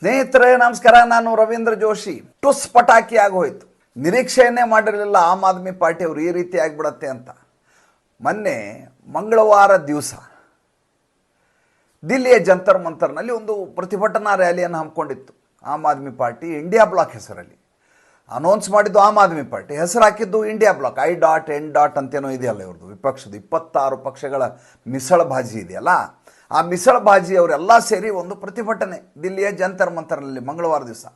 ಸ್ನೇಹಿತರೆ, ನಮಸ್ಕಾರ. ನಾನು ರವೀಂದ್ರ ಜೋಶಿ. ಟುಸ್ ಪಟಾಕಿ ಆಗೋಯ್ತು. ನಿರೀಕ್ಷೆಯನ್ನೇ ಮಾಡಿರಲಿಲ್ಲ ಆಮ್ ಆದ್ಮಿ ಪಾರ್ಟಿ ಅವರು ಈ ರೀತಿ ಆಗಿಬಿಡತ್ತೆ ಅಂತ. ಮೊನ್ನೆ ಮಂಗಳವಾರ ದಿವಸ ದಿಲ್ಲಿಯ ಜಂತರ್ ಮಂತರ್ನಲ್ಲಿ ಒಂದು ಪ್ರತಿಭಟನಾ ರ್ಯಾಲಿಯನ್ನು ಹಮ್ಮಿಕೊಂಡಿತ್ತು Aam Aadmi party India bloc ಹೆಸರಲ್ಲಿ. ಅನೌನ್ಸ್ ಮಾಡಿದ್ದು ಆಮ್ ಆದ್ಮಿ ಪಾರ್ಟಿ. ಹೆಸರು ಹಾಕಿದ್ದು India bloc. I dot, N dot ಅಂತೇನೋ ಇದೆಯಲ್ಲ ಇವ್ರದ್ದು ವಿಪಕ್ಷದ ಇಪ್ಪತ್ತಾರು ಪಕ್ಷಗಳ ಮಿಸಳ ಬಾಜಿ ಇದೆಯಲ್ಲ? ಆ ಮಿಸಳ ಬಾಜಿ ಅವರೆಲ್ಲ ಸೇರಿ ಒಂದು ಪ್ರತಿಭಟನೆ ದಿಲ್ಲಿಯ ಜಂತರ್ ಮಂತರ್ನಲ್ಲಿ ಮಂಗಳವಾರ ದಿವಸ.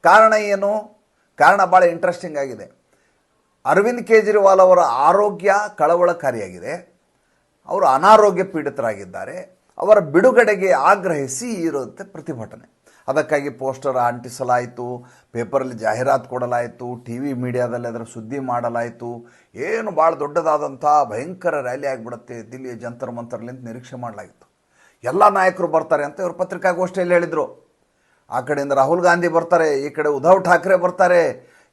ಕಾರಣ ಏನು? ಕಾರಣ ಭಾಳ ಇಂಟ್ರೆಸ್ಟಿಂಗ್ ಆಗಿದೆ. ಅರವಿಂದ್ ಕೇಜ್ರಿವಾಲ್ ಅವರ ಆರೋಗ್ಯ ಕಳವಳಕಾರಿಯಾಗಿದೆ. ಅವರು ಅನಾರೋಗ್ಯ ಪೀಡಿತರಾಗಿದ್ದಾರೆ. ಅವರ ಬಿಡುಗಡೆಗೆ ಆಗ್ರಹಿಸಿ ಇರುತ್ತೆ ಪ್ರತಿಭಟನೆ. ಅದಕ್ಕಾಗಿ ಪೋಸ್ಟರ್ ಅಂಟಿಸಲಾಯಿತು ಪೇಪರಲ್ಲಿ ಜಾಹೀರಾತು ಕೊಡಲಾಯಿತು ಟಿ ವಿ ಮೀಡಿಯಾದಲ್ಲಿ ಅದರ ಸುದ್ದಿ ಮಾಡಲಾಯಿತು. ಏನು ಭಾಳ ದೊಡ್ಡದಾದಂಥ ಭಯಂಕರ ರ್ಯಾಲಿ ಆಗಿಬಿಡುತ್ತೆ ದಿಲ್ಲಿಯ ಜಂತರ್ ಮಂತರ್ಲಿಂತ ನಿರೀಕ್ಷೆ ಮಾಡಲಾಗಿತ್ತು. ಎಲ್ಲ ನಾಯಕರು ಬರ್ತಾರೆ ಅಂತ ಇವರು ಪತ್ರಿಕಾಗೋಷ್ಠಿಯಲ್ಲಿ ಹೇಳಿದರು. ಆ ಕಡೆಯಿಂದ ರಾಹುಲ್ ಗಾಂಧಿ ಬರ್ತಾರೆ, ಈ ಕಡೆ ಉದ್ಧವ್ ಠಾಕ್ರೆ ಬರ್ತಾರೆ,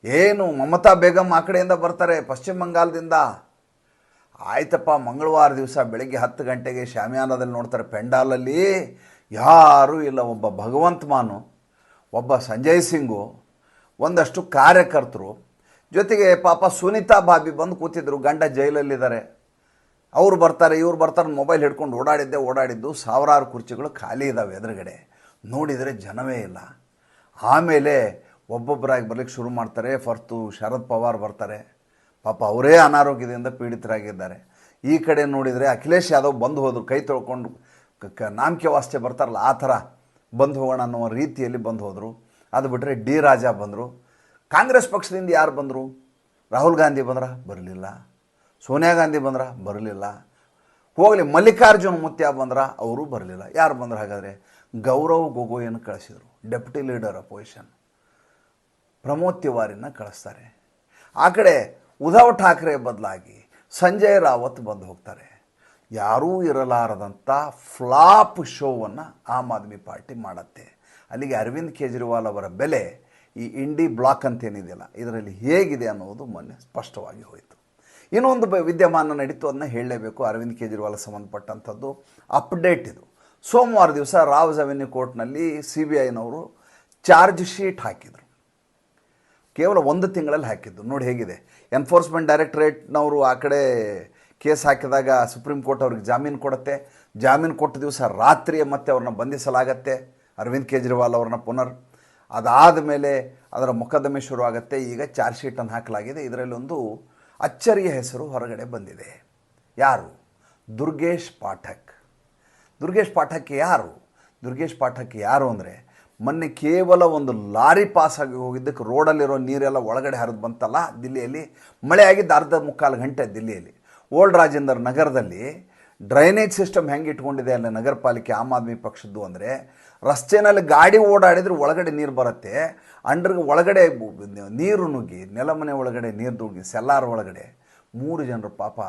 ಏನು ಮಮತಾ ಬೇಗಂ ಆ ಕಡೆಯಿಂದ ಬರ್ತಾರೆ, ಪಶ್ಚಿಮ ಬಂಗಾಲದಿಂದ ಆಯ್ತಪ್ಪ, ಮಂಗಳವಾರ ದಿವಸ ಬೆಳಗ್ಗೆ ಹತ್ತು ಗಂಟೆಗೆ ಶಾಮಿಯಾನದಲ್ಲಿ ನೋಡ್ತಾರೆ ಪೆಂಡಾಲಲ್ಲಿ. ಯಾರೂ ಇಲ್ಲ, ಒಬ್ಬ ಭಗವಂತ ಮಾನು, ಒಬ್ಬ ಸಂಜಯ್ ಸಿಂಗು, ಒಂದಷ್ಟು ಕಾರ್ಯಕರ್ತರು. ಜೊತೆಗೆ ಪಾಪ ಸುನೀತಾ ಬಾಬಿ ಬಂದು ಕೂತಿದ್ರು, ಗಂಡ ಜೈಲಲ್ಲಿದ್ದಾರೆ. ಅವ್ರು ಬರ್ತಾರೆ, ಇವ್ರು ಬರ್ತಾರೆ ಮೊಬೈಲ್ ಹಿಡ್ಕೊಂಡು ಓಡಾಡಿದ್ದೆ, ಓಡಾಡಿದ್ದು ಸಾವಿರಾರು ಕುರ್ಚಿಗಳು ಖಾಲಿ ಇದ್ದಾವೆ ಎದುರುಗಡೆ. ನೋಡಿದರೆ ಜನವೇ ಇಲ್ಲ. ಆಮೇಲೆ ಒಬ್ಬೊಬ್ಬರಾಗಿ ಬರ್ಲಿಕ್ಕೆ ಶುರು ಮಾಡ್ತಾರೆ, ಫರ್ತು, ಶರದ್ ಪವಾರ್ ಬರ್ತಾರೆ. ಪಾಪ ಅವರೇ ಅನಾರೋಗ್ಯದಿಂದ ಪೀಡಿತರಾಗಿದ್ದಾರೆ. ಈ ಕಡೆ ನೋಡಿದರೆ ಅಖಿಲೇಶ್ ಯಾದವ್ ಬಂದು ಹೋದರು, ಕೈ ತೊಳ್ಕೊಂಡು, ಕ- ನಾಮಕೆ ವಾಸ್ತೆ ಬರ್ತಾರಲ್ಲ, ಆ ಥರ ಬಂದು ಹೋಗೋಣ ಅನ್ನೋ ರೀತಿಯಲ್ಲಿ ಬಂದು ಹೋದರು. ಅದು ಬಿಟ್ಟರೆ ಡಿ ರಾಜಾ ಬಂದರು. ಕಾಂಗ್ರೆಸ್ ಪಕ್ಷದಿಂದ ಯಾರು ಬಂದರು? ರಾಹುಲ್ ಗಾಂಧಿ ಬಂದ್ರ? ಬರಲಿಲ್ಲ. ಸೋನಿಯಾ ಗಾಂಧಿ ಬಂದ್ರ ಬರಲಿಲ್ಲ. ಹೋಗಲಿ, ಮಲ್ಲಿಕಾರ್ಜುನ್ ಮುತ್ಯ ಬಂದ್ರ ಅವರು ಬರಲಿಲ್ಲ. ಯಾರು ಬಂದ್ರೆ ಹಾಗಾದರೆ? ಗೌರವ್ ಗೊಗೋಯನ್ನು ಕಳಿಸಿದರು. Deputy leader opposition. ಪ್ರಮೋದ್ ತಿವಾರಿನ ಕಳಿಸ್ತಾರೆ. ಆ ಕಡೆ ಉದ್ಧವ್ ಠಾಕ್ರೆ ಬದಲಾಗಿ ಸಂಜಯ್ ರಾವತ್ ಬಂದು ಹೋಗ್ತಾರೆ. ಯಾರೂ ಇರಲಾರದಂಥ ಫ್ಲಾಪ್ ಶೋವನ್ನು ಆಮ್ ಆದ್ಮಿ ಪಾರ್ಟಿ ಮಾಡುತ್ತೆ. ಅಲ್ಲಿಗೆ ಅರವಿಂದ್ ಕೇಜ್ರಿವಾಲ್ ಅವರ ಬೆಲೆ ಈ ಇಂಡಿ ಬ್ಲಾಕ್ ಅಂತೇನಿದೆಯಲ್ಲ, ಇದರಲ್ಲಿ ಹೇಗಿದೆ ಅನ್ನೋದು ಮೊನ್ನೆ ಸ್ಪಷ್ಟವಾಗಿ ಹೋಯಿತು. ಇನ್ನೊಂದು ವಿದ್ಯಮಾನ ನಡೀತು ಅದನ್ನ ಹೇಳಲೇಬೇಕು. ಅರವಿಂದ್ ಕೇಜ್ರಿವಾಲ್ ಸಂಬಂಧಪಟ್ಟಂಥದ್ದು ಅಪ್ಡೇಟ್ ಇದು. ಸೋಮವಾರ ದಿವಸ ರಾವ್ಸ್ ಅವೆನ್ಯೂ ಕೋರ್ಟ್ನಲ್ಲಿ ಸಿ ಬಿ ಐನವರು ಚಾರ್ಜ್ ಶೀಟ್ ಹಾಕಿದರು. ಕೇವಲ ಒಂದು ತಿಂಗಳಲ್ಲಿ ಹಾಕಿದ್ದು. ನೋಡಿ ಹೇಗಿದೆ. ಎನ್ಫೋರ್ಸ್ಮೆಂಟ್ ಡೈರೆಕ್ಟ್ರೇಟ್ನವರು ಆ ಕಡೆ ಕೇಸ್ ಹಾಕಿದಾಗ ಸುಪ್ರೀಂ ಕೋರ್ಟ್ ಅವ್ರಿಗೆ ಜಾಮೀನು ಕೊಡುತ್ತೆ. ಜಾಮೀನು ಕೊಟ್ಟ ದಿವಸ ರಾತ್ರಿಯೇ ಮತ್ತೆ ಅವ್ರನ್ನ ಬಂಧಿಸಲಾಗತ್ತೆ. ಅರವಿಂದ್ ಕೇಜ್ರಿವಾಲ್ ಅವ್ರನ್ನ ಪುನರ್. ಅದಾದ ಮೇಲೆ ಅದರ ಮೊಕದ್ದಮೆ ಶುರುವಾಗುತ್ತೆ ಈಗ ಚಾರ್ಜ್ ಶೀಟನ್ನು ಹಾಕಲಾಗಿದೆ. ಇದರಲ್ಲಿ ಒಂದು ಅಚ್ಚರಿಯ ಹೆಸರು ಹೊರಗಡೆ ಬಂದಿದೆ. ಯಾರು? ದುರ್ಗೇಶ್ ಪಾಠಕ್. ದುರ್ಗೇಶ್ ಪಾಠಕ್ ಯಾರು? ದುರ್ಗೇಶ್ ಪಾಠಕ್ ಯಾರು ಅಂದರೆ, ಮೊನ್ನೆ ಕೇವಲ ಒಂದು ಲಾರಿ ಪಾಸ್ ಆಗಿ ಹೋಗಿದ್ದಕ್ಕೆ ರೋಡಲ್ಲಿರೋ ನೀರೆಲ್ಲ ಒಳಗಡೆ ಹರಿದು ಬಂತಲ್ಲ, ದಿಲ್ಲಿಯಲ್ಲಿ? ಮಳೆ ಆಗಿದ್ದು ಅರ್ಧ ಮುಕ್ಕಾಲು ಗಂಟೆ ದಿಲ್ಲಿಯಲ್ಲಿ. ಓಲ್ಡ್ ರಾಜೇಂದ್ರ ನಗರದಲ್ಲಿ ಡ್ರೈನೇಜ್ ಸಿಸ್ಟಮ್ ಹೆಂಗೆ ಇಟ್ಕೊಂಡಿದೆ ಅಲ್ಲ ನಗರ ಪಾಲಿಕೆ ಆಮ್ ಆದ್ಮಿ ಪಕ್ಷದ್ದು ಅಂದರೆ ರಸ್ತೆನಲ್ಲಿ ಗಾಡಿ ಓಡಾಡಿದ್ರೆ ಒಳಗಡೆ ನೀರು ಬರುತ್ತೆ, ಅಂಡರ್ಗೆ ಒಳಗಡೆ ನೀರು ನುಗ್ಗಿ, ನೆಲಮನೆ ಒಳಗಡೆ ನೀರು ನುಗ್ಗಿ, ಸೆಲ್ಲಾರ್ ಒಳಗಡೆ ಮೂರು ಜನರು ಪಾಪ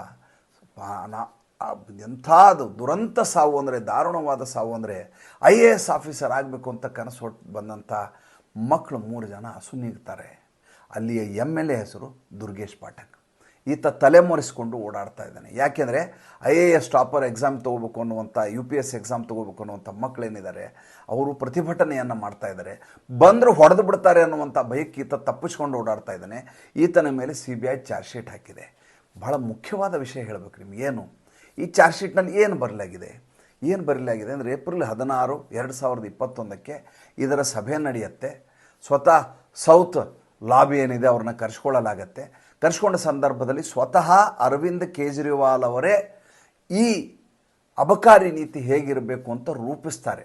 ಎಂಥ ಎಂಥದ್ದು ದುರಂತ ಸಾವು ಅಂದರೆ, ದಾರುಣವಾದ ಸಾವು ಅಂದರೆ ಐ ಎ ಎಸ್ ಆಫೀಸರ್ ಆಗಬೇಕು ಅಂತ ಕನಸು ಹೊಟ್ಟು ಬಂದಂಥ ಮಕ್ಕಳು ಮೂರು ಜನ ಸುನ್ನಿಗ್ತಾರೆ ಅಲ್ಲಿಯ ಎಂ ಎಲ್ ಎ ಹೆಸರು ದುರ್ಗೇಶ್ ಪಾಠಕ್ ಈತ ತಲೆಮರೆಸ್ಕೊಂಡು ಓಡಾಡ್ತಾ ಇದ್ದಾನೆ. ಯಾಕೆಂದರೆ I A S topper exam ತೊಗೋಬೇಕು ಅನ್ನುವಂಥ, ಯು ಪಿ ಎಸ್ ಎಕ್ಸಾಮ್ ತೊಗೋಬೇಕು ಅನ್ನುವಂಥ ಮಕ್ಕಳೇನಿದ್ದಾರೆ ಅವರು ಪ್ರತಿಭಟನೆಯನ್ನು ಮಾಡ್ತಾ ಇದ್ದಾರೆ. ಬಂದರೂ ಹೊಡೆದು ಬಿಡ್ತಾರೆ ಅನ್ನುವಂಥ ಭಯಕ್ಕೆ ಈತ ತಪ್ಪಿಸ್ಕೊಂಡು ಓಡಾಡ್ತಾ ಇದ್ದಾನೆ. ಈತನ ಮೇಲೆ C B I charge sheet ಹಾಕಿದೆ. ಬಹಳ ಮುಖ್ಯವಾದ ವಿಷಯ ಹೇಳಬೇಕು ನಿಮ್ಗೆ. ಏನು? ಈ ಚಾರ್ಜ್ ಶೀಟ್ನಲ್ಲಿ ಏನು ಬರಲಾಗಿದೆ? ಏನು ಬರಲಾಗಿದೆ ಅಂದರೆ ಏಪ್ರಿಲ್ ಹದಿನಾರು, ಎರಡು ಸಾವಿರದ ಇಪ್ಪತ್ತೊಂದಕ್ಕೆ ಇದರ ಸಭೆ ನಡೆಯುತ್ತೆ. ಸ್ವತಃ ಸೌತ್ ಲಾಬಿ ಏನಿದೆ ಅವ್ರನ್ನ ಕರೆಸ್ಕೊಳ್ಳಲಾಗತ್ತೆ. ಕರೆಸ್ಕೊಂಡ ಸಂದರ್ಭದಲ್ಲಿ ಸ್ವತಃ ಅರವಿಂದ್ ಕೇಜ್ರಿವಾಲ್ ಅವರೇ ಈ ಅಬಕಾರಿ ನೀತಿ ಹೇಗಿರಬೇಕು ಅಂತ ರೂಪಿಸ್ತಾರೆ.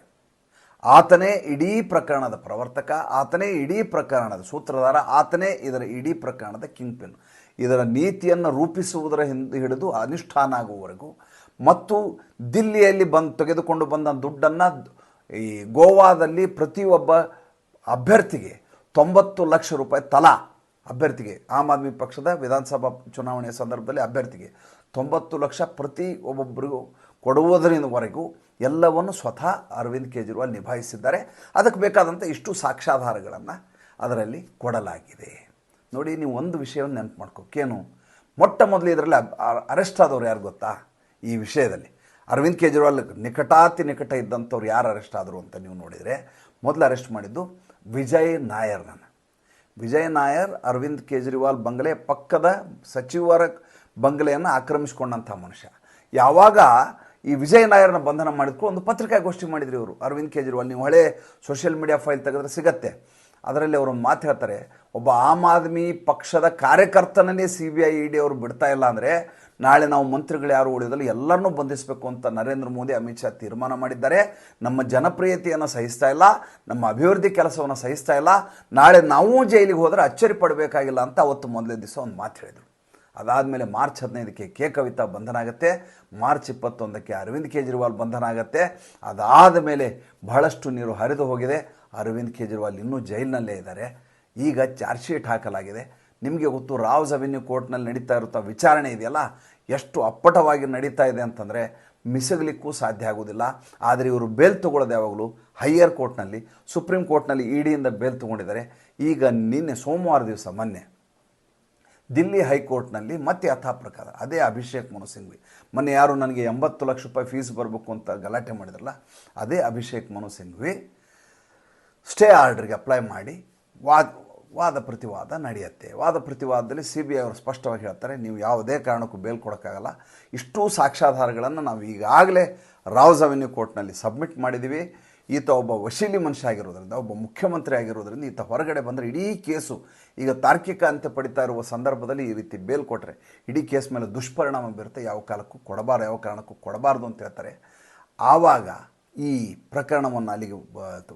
ಆತನೇ ಇಡೀ ಪ್ರಕರಣದ ಪ್ರವರ್ತಕ, ಆತನೇ ಇಡೀ ಪ್ರಕರಣದ ಸೂತ್ರಧಾರ, ಆತನೇ ಇದರ ಇಡೀ ಪ್ರಕರಣದ ಕಿಂಗ್ ಪಿನ್ ಇದರ ನೀತಿಯನ್ನು ರೂಪಿಸುವುದರ ಹಿಂದೆ ಹಿಡಿದು ಅನುಷ್ಠಾನ ಆಗುವವರೆಗೂ ಮತ್ತು ದಿಲ್ಲಿಯಲ್ಲಿ ಬಂದು, ತೆಗೆದುಕೊಂಡು ಬಂದ ದುಡ್ಡನ್ನು ಈ ಗೋವಾದಲ್ಲಿ ಪ್ರತಿಯೊಬ್ಬ ಅಭ್ಯರ್ಥಿಗೆ ತೊಂಬತ್ತು ಲಕ್ಷ ರೂಪಾಯಿ ತಲಾ ಅಭ್ಯರ್ಥಿಗೆ, ಆಮ್ ಆದ್ಮಿ ಪಕ್ಷದ ವಿಧಾನಸಭಾ ಚುನಾವಣೆಯ ಸಂದರ್ಭದಲ್ಲಿ ಅಭ್ಯರ್ಥಿಗೆ ತೊಂಬತ್ತು ಲಕ್ಷ ಪ್ರತಿ ಒಬ್ಬೊಬ್ಬರಿಗೂ ಕೊಡುವುದರಿಂದವರೆಗೂ ಎಲ್ಲವನ್ನು ಸ್ವತಃ ಅರವಿಂದ್ ಕೇಜ್ರಿವಾಲ್ ನಿಭಾಯಿಸಿದ್ದಾರೆ. ಅದಕ್ಕೆ ಬೇಕಾದಂಥ ಇಷ್ಟು ಸಾಕ್ಷ್ಯಾಧಾರಗಳನ್ನು ಅದರಲ್ಲಿ ಕೊಡಲಾಗಿದೆ. ನೋಡಿ, ನೀವು ಒಂದು ವಿಷಯವನ್ನು ನೆನಪು ಮಾಡ್ಕೋಕೇನು ಮೊಟ್ಟ ಮೊದಲು ಇದರಲ್ಲಿ ಅರೆಸ್ಟ್ ಆದವ್ರು ಯಾರು ಗೊತ್ತಾ? ಈ ವಿಷಯದಲ್ಲಿ. ಅರವಿಂದ್ ಕೇಜ್ರಿವಾಲ್ ನಿಕಟಾತಿ ನಿಕಟ ಇದ್ದಂಥವ್ರು ಯಾರು ಅರೆಸ್ಟ್ ಆದರು ಅಂತ ನೀವು ನೋಡಿದರೆ, ಮೊದಲು ಅರೆಸ್ಟ್ ಮಾಡಿದ್ದು ವಿಜಯ್ ನಾಯರ್ನನ್ನು. ವಿಜಯ್ ನಾಯರ್, ಅರವಿಂದ್ ಕೇಜ್ರಿವಾಲ್ ಬಂಗಲೆ ಪಕ್ಕದ ಸಚಿವರ ಬಂಗಲೆಯನ್ನು ಆಕ್ರಮಿಸಿಕೊಂಡಂಥ ಮನುಷ್ಯ. ಯಾವಾಗ ಈ ವಿಜಯ್ ನಾಯರ್ನ ಬಂಧನ ಮಾಡಿದ್ರು ಒಂದು ಪತ್ರಿಕಾಗೋಷ್ಠಿ ಮಾಡಿದ್ರಿ ಇವರು. ಅರವಿಂದ್ ಕೇಜ್ರಿವಾಲ್, ನೀವು ಹಳೆ ಸೋಷಿಯಲ್ ಮೀಡಿಯಾ ಫೈಲ್ ತೆಗೆದ್ರೆ ಸಿಗತ್ತೆ. ಅದರಲ್ಲಿ ಅವರು ಮಾತು ಹೇಳ್ತಾರೆ, ಒಬ್ಬ ಆಮ್ ಆದ್ಮಿ ಪಕ್ಷದ ಕಾರ್ಯಕರ್ತನನ್ನೇ ಸಿ ಬಿ ಐ ಇಡಿ ಅವರು ಬಿಡ್ತಾ ಇಲ್ಲ ಅಂದರೆ ನಾಳೆ ನಾವು ಮಂತ್ರಿಗಳು ಯಾರು ಉಳಿಯೋದಲ್ಲ ಎಲ್ಲರನ್ನೂ ಬಂಧಿಸಬೇಕು ಅಂತ ನರೇಂದ್ರ ಮೋದಿ, ಅಮಿತ್ ಶಾ ತೀರ್ಮಾನ ಮಾಡಿದ್ದಾರೆ. ನಮ್ಮ ಜನಪ್ರಿಯತೆಯನ್ನು ಸಹಿಸ್ತಾ ಇಲ್ಲ, ನಮ್ಮ ಅಭಿವೃದ್ಧಿ ಕೆಲಸವನ್ನು ಸಹಿಸ್ತಾ ಇಲ್ಲ. ನಾಳೆ ನಾವು ಜೈಲಿಗೆ ಹೋದರೆ ಅಚ್ಚರಿ ಪಡಬೇಕಾಗಿಲ್ಲ ಅಂತ ಅವತ್ತು ಮೊದಲೇ ದಿವಸ ಒಂದು ಮಾತು ಹೇಳಿದರು. ಅದಾದಮೇಲೆ ಮಾರ್ಚ್ ಹದಿನೈದಕ್ಕೆ ಕೆ ಕವಿತಾ ಬಂಧನ ಆಗುತ್ತೆ, ಮಾರ್ಚ್ ಇಪ್ಪತ್ತೊಂದಕ್ಕೆ ಅರವಿಂದ್ ಕೇಜ್ರಿವಾಲ್ ಬಂಧನ ಆಗುತ್ತೆ. ಅದಾದ ಮೇಲೆ ಬಹಳಷ್ಟು ನೀರು ಹರಿದು ಹೋಗಿದೆ. ಅರವಿಂದ್ ಕೇಜ್ರಿವಾಲ್ ಇನ್ನೂ ಜೈಲಿನಲ್ಲೇ ಇದ್ದಾರೆ. ಈಗ ಚಾರ್ಜ್ ಶೀಟ್ ಹಾಕಲಾಗಿದೆ. ನಿಮಗೆ ಗೊತ್ತು ರಾವ್ಸ್ ಅವೆನ್ಯೂ ಕೋರ್ಟ್ನಲ್ಲಿ ನಡೀತಾ ಇರುತ್ತಾ ವಿಚಾರಣೆ ಇದೆಯಲ್ಲ? ಎಷ್ಟು ಅಪ್ಪಟವಾಗಿ ನಡೀತಾ ಇದೆ ಅಂತಂದರೆ ಮಿಸಗಲಿಕ್ಕೂ ಸಾಧ್ಯ ಆಗೋದಿಲ್ಲ ಆದರೆ ಇವರು ಬೇಲ್ ತೊಗೊಳ್ಳೋದು ಯಾವಾಗಲೂ ಹೈಯರ್ ಕೋರ್ಟ್ನಲ್ಲಿ, ಸುಪ್ರೀಂ ಕೋರ್ಟ್ನಲ್ಲಿ ಇಡಿಯಿಂದ ಬೇಲ್ ತೊಗೊಂಡಿದ್ದಾರೆ. ಈಗ ನಿನ್ನೆ ಸೋಮವಾರ ದಿವಸ ಮೊನ್ನೆ ದಿಲ್ಲಿ ಹೈಕೋರ್ಟ್ನಲ್ಲಿ ಮತ್ತೆ ಯಥಾ ಅದೇ ಅಭಿಷೇಕ್ ಮನು ಸಿಂಘ್ವಿ. ಮೊನ್ನೆ ಯಾರು ನನಗೆ ಎಂಬತ್ತು ಲಕ್ಷ ರೂಪಾಯಿ ಫೀಸ್ ಬರಬೇಕು ಅಂತ ಗಲಾಟೆ ಮಾಡಿದ್ರಲ್ಲ, ಅದೇ ಅಭಿಷೇಕ್ ಮನು ಸಿಂಘ್ವಿ ಸ್ಟೇ ಆರ್ಡ್ರಿಗೆ ಅಪ್ಲೈ ಮಾಡಿ ವಾದ ವಾದ ಪ್ರತಿವಾದ ನಡೆಯುತ್ತೆ. ವಾದ ಪ್ರತಿವಾದದಲ್ಲಿ ಸಿ ಬಿ ಐ ಅವರು ಸ್ಪಷ್ಟವಾಗಿ ಹೇಳ್ತಾರೆ, ನೀವು ಯಾವುದೇ ಕಾರಣಕ್ಕೂ ಬೇಲ್ ಕೊಡೋಕ್ಕಾಗಲ್ಲ. ಇಷ್ಟೂ ಸಾಕ್ಷ್ಯಾಧಾರಗಳನ್ನು ನಾವು ಈಗಾಗಲೇ ರಾವ್ಸ್ ಅವೆನ್ಯೂ ಕೋರ್ಟ್ನಲ್ಲಿ ಸಬ್ಮಿಟ್ ಮಾಡಿದ್ದೀವಿ. ಈತ ಒಬ್ಬ ವಶೀಲಿ ಮನುಷ್ಯ ಆಗಿರೋದ್ರಿಂದ, ಒಬ್ಬ ಮುಖ್ಯಮಂತ್ರಿ ಆಗಿರೋದ್ರಿಂದ ಈತ ಹೊರಗಡೆ ಬಂದರೆ ಇಡೀ ಕೇಸು ಈಗ ತಾರ್ಕಿಕ ಅಂತ್ಯ ಪಡಿತಾ ಇರುವ ಸಂದರ್ಭದಲ್ಲಿ ಈ ರೀತಿ ಬೇಲ್ ಕೊಟ್ಟರೆ ಇಡೀ ಕೇಸ್ ಮೇಲೆ ದುಷ್ಪರಿಣಾಮ ಬೀರುತ್ತೆ. ಯಾವ ಕಾಲಕ್ಕೂ ಕೊಡಬಾರ್ದು ಯಾವ ಕಾರಣಕ್ಕೂ ಕೊಡಬಾರ್ದು ಅಂತ ಹೇಳ್ತಾರೆ. ಆವಾಗ ಈ ಪ್ರಕರಣವನ್ನು ಅಲ್ಲಿಗೆ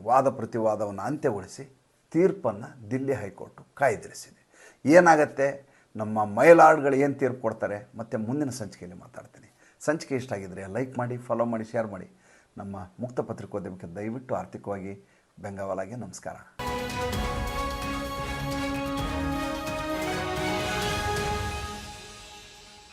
ವಾದ ಪ್ರತಿವಾದವನ್ನು ಅಂತ್ಯಗೊಳಿಸಿ ತೀರ್ಪನ್ನು ದಿಲ್ಲಿ ಹೈಕೋರ್ಟು ಕಾಯ್ದಿರಿಸಿದೆ. ಏನಾಗತ್ತೆ? ನಮ್ಮ ಮೈಲಾಡ್ಗಳು ಏನು ತೀರ್ಪು ಕೊಡ್ತಾರೆ? ಮತ್ತು ಮುಂದಿನ ಸಂಚಿಕೆಯಲ್ಲಿ ಮಾತಾಡ್ತೀನಿ. ಸಂಚಿಕೆ ಇಷ್ಟ ಆಗಿದ್ರೆ ಲೈಕ್ ಮಾಡಿ, ಫಾಲೋ ಮಾಡಿ, ಶೇರ್ ಮಾಡಿ. ನಮ್ಮ ಮುಕ್ತ ಪತ್ರಿಕೋದ್ಯಮಕ್ಕೆ ದಯವಿಟ್ಟು ಆರ್ಥಿಕವಾಗಿ ಬೆಂಗಾವಲಾಗಿ ನಮಸ್ಕಾರ.